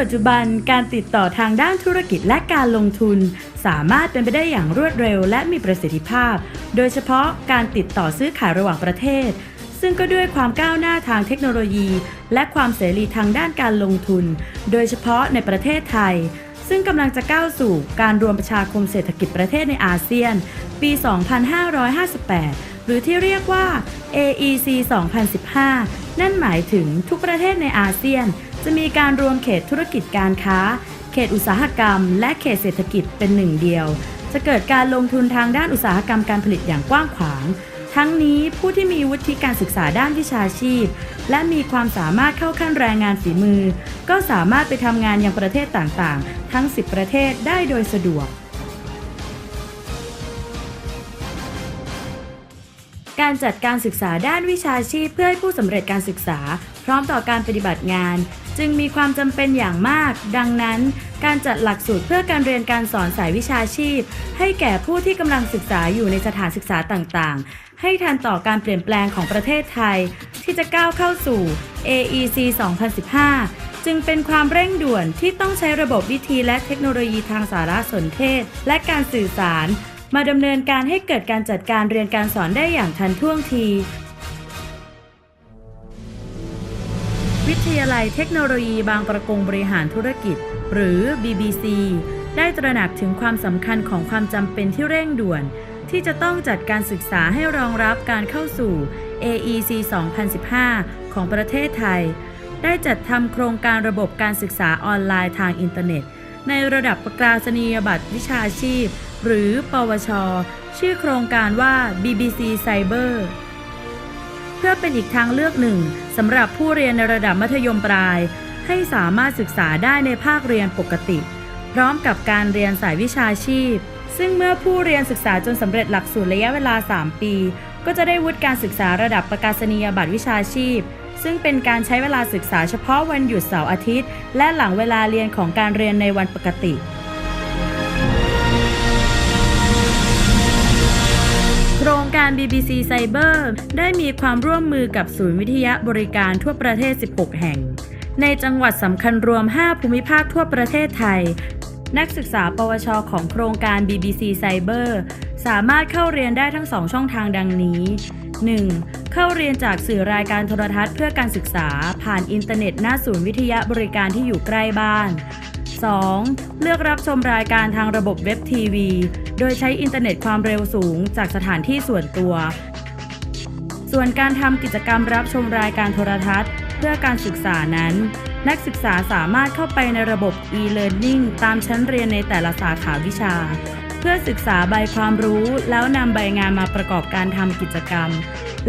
ปัจจุบันการติดต่อทางด้านธุรกิจและการลงทุน สามารถเป็นไปได้อย่างรวดเร็วและมีประสิทธิภาพ โดยเฉพาะการติดต่อซื้อขายระหว่างประเทศ ซึ่งก็ด้วยความก้าวหน้าทางเทคโนโลยี และความเสรีทางด้านการลงทุน โดยเฉพาะในประเทศไทย ซึ่งกำลังจะก้าวสู่การรวมประชาคมเศรษฐกิจประเทศในอาเซียน ปี 2558 หรือที่เรียกว่า AEC 2015 นั่นหมายถึงทุกประเทศในอาเซียน จะมีการรวมเขตธุรกิจการค้า เขตอุตสาหกรรม และเขตเศรษฐกิจเป็นหนึ่งเดียว จะเกิดการลงทุนทางด้านอุตสาหกรรมการผลิตอย่างกว้างขวาง ทั้งนี้ผู้ที่มีวุฒิการศึกษาด้านวิชาชีพ และมีความสามารถเข้าขั้นแรงงานฝีมือ ก็สามารถไปทำงานยังประเทศต่างๆ ทั้ง 10 ประเทศได้โดยสะดวก การจัดการศึกษาด้านวิชาชีพเพื่อให้ผู้สำเร็จการศึกษา พร้อมต่อการปฏิบัติงาน จึงมีความจำเป็นอย่างมาก ดังนั้น การจัดหลักสูตรเพื่อการเรียนการสอนสายวิชาชีพ ให้แก่ผู้ที่กำลังศึกษาอยู่ในสถานศึกษาต่างๆ ให้ทันต่อการเปลี่ยนแปลงของประเทศไทย ที่จะก้าวเข้าสู่ AEC 2015จึงเป็นความเร่งด่วนที่ต้องใช้ระบบวิธีและเทคโนโลยีทางสารสนเทศ และการสื่อสาร มาดำเนินการให้เกิดการจัดการเรียนการสอนได้อย่างทันท่วงที วิทยาลัยเทคโนโลยีบางประกงบริหารธุรกิจ หรือ BBC ได้ตระหนักถึงความสำคัญของความจำเป็นที่เร่งด่วน ที่จะต้องจัดการศึกษาให้รองรับการเข้าสู่ AEC 2015 ของประเทศไทย ได้จัดทำโครงการระบบการศึกษาออนไลน์ทางอินเทอร์เน็ต ในระดับประกาศนียบัตรวิชาชีพ หรือปวช ชื่อโครงการว่า BBC Cyber เพื่อเป็นอีกทางเลือกหนึ่งสำหรับผู้เรียนในระดับมัธยมปลาย ให้สามารถศึกษาได้ในภาคเรียนปกติ พร้อมกับการเรียนสายวิชาชีพ ซึ่งเมื่อผู้เรียนศึกษาจนสำเร็จหลักสูตรระยะเวลา 3 ปี ก็จะได้วุฒิการศึกษาระดับประกาศนียบัตรวิชาชีพ ซึ่งเป็นการใช้เวลาศึกษาเฉพาะวันหยุดเสาร์อาทิตย์ และหลังเวลาเรียนของการเรียนในวันปกติ การ BBC Cyber ได้มีความร่วมมือกับศูนย์วิทยาบริการทั่วประเทศ 16 แห่ง ในจังหวัดสำคัญรวม 5 ภูมิภาคทั่วประเทศไทย นักศึกษาปวชของโครงการ BBC Cyber สามารถเข้าเรียนได้ทั้ง 2 ช่องทางดังนี้ 1. เข้าเรียนจากสื่อรายการโทรทัศน์เพื่อการศึกษา ผ่านอินเทอร์เน็ตหน้าศูนย์วิทยาบริการที่อยู่ใกล้บ้าน 2. เลือกรับชมรายการทางระบบเว็บทีวี โดยใช้อินเทอร์เน็ตความเร็วสูงจากสถานที่ส่วนตัว ส่วนการทำกิจกรรมรับชมรายการโทรทัศน์ เพื่อการศึกษานั้น นักศึกษาสามารถเข้าไปในระบบ e-learning ตามชั้นเรียนในแต่ละสาขาวิชา เพื่อศึกษาใบความรู้แล้วนำใบงานมาประกอบการทำกิจกรรม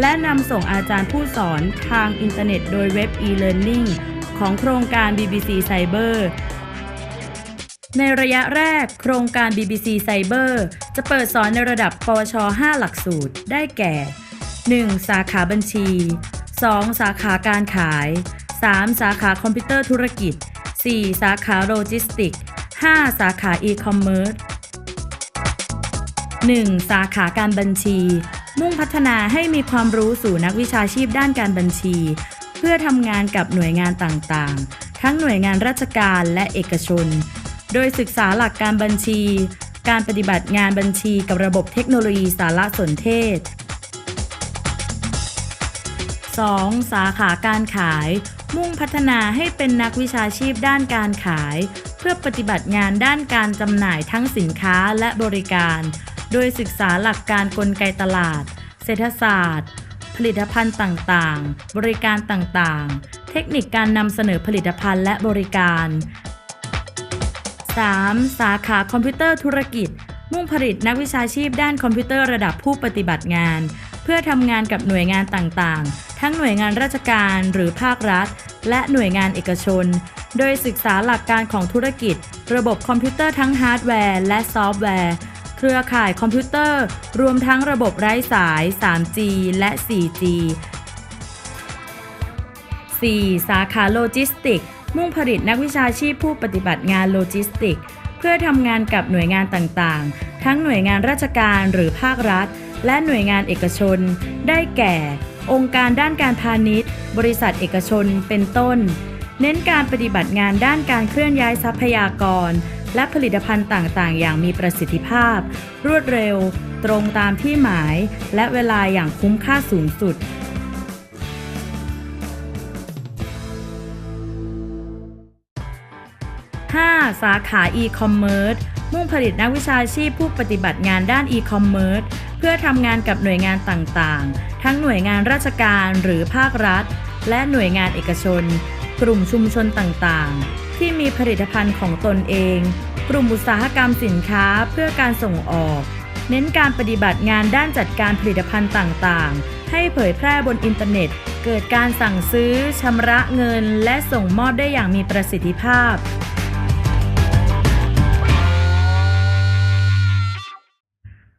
และนำส่งอาจารย์ผู้สอนทางอินเทอร์เน็ต โดยเว็บ e-learning ของโครงการ BBC Cyber ในระยะแรก โครงการ BBC Cyber จะเปิดสอนในระดับปวช 5 หลักสูตร ได้แก่ 1. สาขาบัญชี 2. สาขาการขาย 3. สาขาคอมพิวเตอร์ธุรกิจ 4. สาขาโลจิสติก 5. สาขาอีคอมเมิร์ซ 1. สาขาการบัญชี มุ่งพัฒนาให้มีความรู้สู่นักวิชาชีพด้านการบัญชี เพื่อทำงานกับหน่วยงานต่างๆ ทั้งหน่วยงานราชการและเอกชน โดยศึกษาหลักการบัญชี การปฏิบัติงานบัญชีกับระบบเทคโนโลยีสารสนเทศ 2. สาขาการขาย มุ่งพัฒนาให้เป็นนักวิชาชีพด้านการขาย เพื่อปฏิบัติงานด้านการจำหน่ายทั้งสินค้าและบริการ โดยศึกษาหลักการกลไกตลาด เศรษฐศาสตร์ ผลิตภัณฑ์ต่างๆ บริการต่างๆ เทคนิคการนำเสนอผลิตภัณฑ์และบริการ 3. สาขาคอมพิวเตอร์ธุรกิจ มุ่งผลิตนักวิชาชีพด้านคอมพิวเตอร์ระดับผู้ปฏิบัติงาน เพื่อทำงานกับหน่วยงานต่างๆ ทั้งหน่วยงานราชการหรือภาครัฐ และหน่วยงานเอกชน โดยศึกษาหลักการของธุรกิจ ระบบคอมพิวเตอร์ทั้งฮาร์ดแวร์และซอฟต์แวร์เครือข่ายคอมพิวเตอร์ รวมทั้งระบบไร้สาย 3G และ 4G 4. สาขาโลจิสติก มุ่งผลิตนักวิชาชีพผู้ปฏิบัติงานโลจิสติก เพื่อทำงานกับหน่วยงานต่างๆ ทั้งหน่วยงานราชการหรือภาครัฐ และหน่วยงานเอกชน ได้แก่ องค์การด้านการพาณิชย์ บริษัทเอกชนเป็นต้น เน้นการปฏิบัติงานด้านการเคลื่อนย้ายทรัพยากร และผลิตภัณฑ์ต่างๆ อย่างมีประสิทธิภาพ รวดเร็ว ตรงตามที่หมาย และเวลาอย่างคุ้มค่าสูงสุด 5. สาขาอีคอมเมิร์ซมุ่งผลิตนักวิชาชีพผู้ปฏิบัติงานด้านอีคอมเมิร์ซเพื่อทำงานกับหน่วยงานต่างๆ ทั้งหน่วยงานราชการหรือภาครัฐ และหน่วยงานเอกชน กลุ่มชุมชนต่างๆ ที่มีผลิตภัณฑ์ของตนเอง กลุ่มอุตสาหกรรมสินค้าเพื่อการส่งออก เน้นการปฏิบัติงานด้านจัดการผลิตภัณฑ์ต่างๆ ให้เผยแพร่บนอินเทอร์เน็ต เกิดการสั่งซื้อชำระเงิน และส่งมอบได้อย่างมีประสิทธิภาพ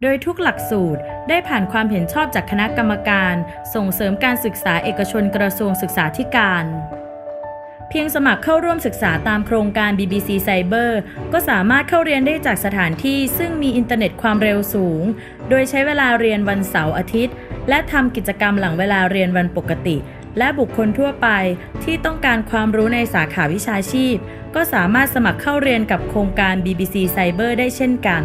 โดยทุกหลักสูตรได้ผ่านความเห็นชอบจากคณะกรรมการ ส่งเสริมการศึกษาเอกชนกระทรวงศึกษาธิการ เพียงสมัครเข้าร่วมศึกษาตามโครงการ BBC Cyber ก็สามารถเข้าเรียนได้จากสถานที่ซึ่งมีอินเทอร์เน็ตความเร็วสูง โดยใช้เวลาเรียนวันเสาร์อาทิตย์ และทำกิจกรรมหลังเวลาเรียนวันปกติ และบุคคลทั่วไปที่ต้องการความรู้ในสาขาวิชาชีพ ก็สามารถสมัครเข้าเรียนกับโครงการ BBC Cyber ได้เช่นกัน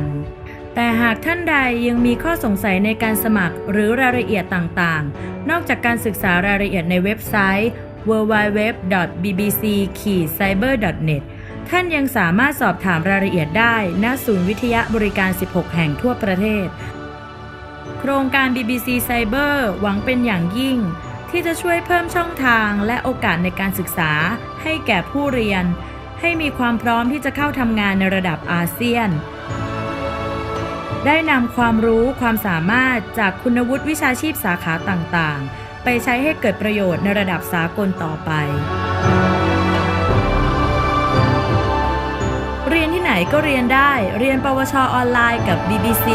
แต่หากท่านใดยังมีข้อสงสัยในการสมัครหรือรายละเอียดต่างๆ นอกจากการศึกษารายละเอียดในเว็บไซต์ www.bbc-cyber.net ท่านยังสามารถสอบถามรายละเอียดได้ณศูนย์วิทยาบริการ 16 แห่งทั่วประเทศ โครงการ BBC Cyber หวังเป็นอย่างยิ่ง ที่จะช่วยเพิ่มช่องทางและโอกาสในการศึกษา ให้แก่ผู้เรียน ให้มีความพร้อมที่จะเข้าทำงานในระดับอาเซียน ได้นำความรู้ความสามารถจากคุณวุฒิวิชาชีพสาขาต่างๆ ไปใช้ให้เกิดประโยชน์ในระดับสากลต่อไป เรียนที่ไหนก็เรียนได้ เรียนปวชออนไลน์กับ BBC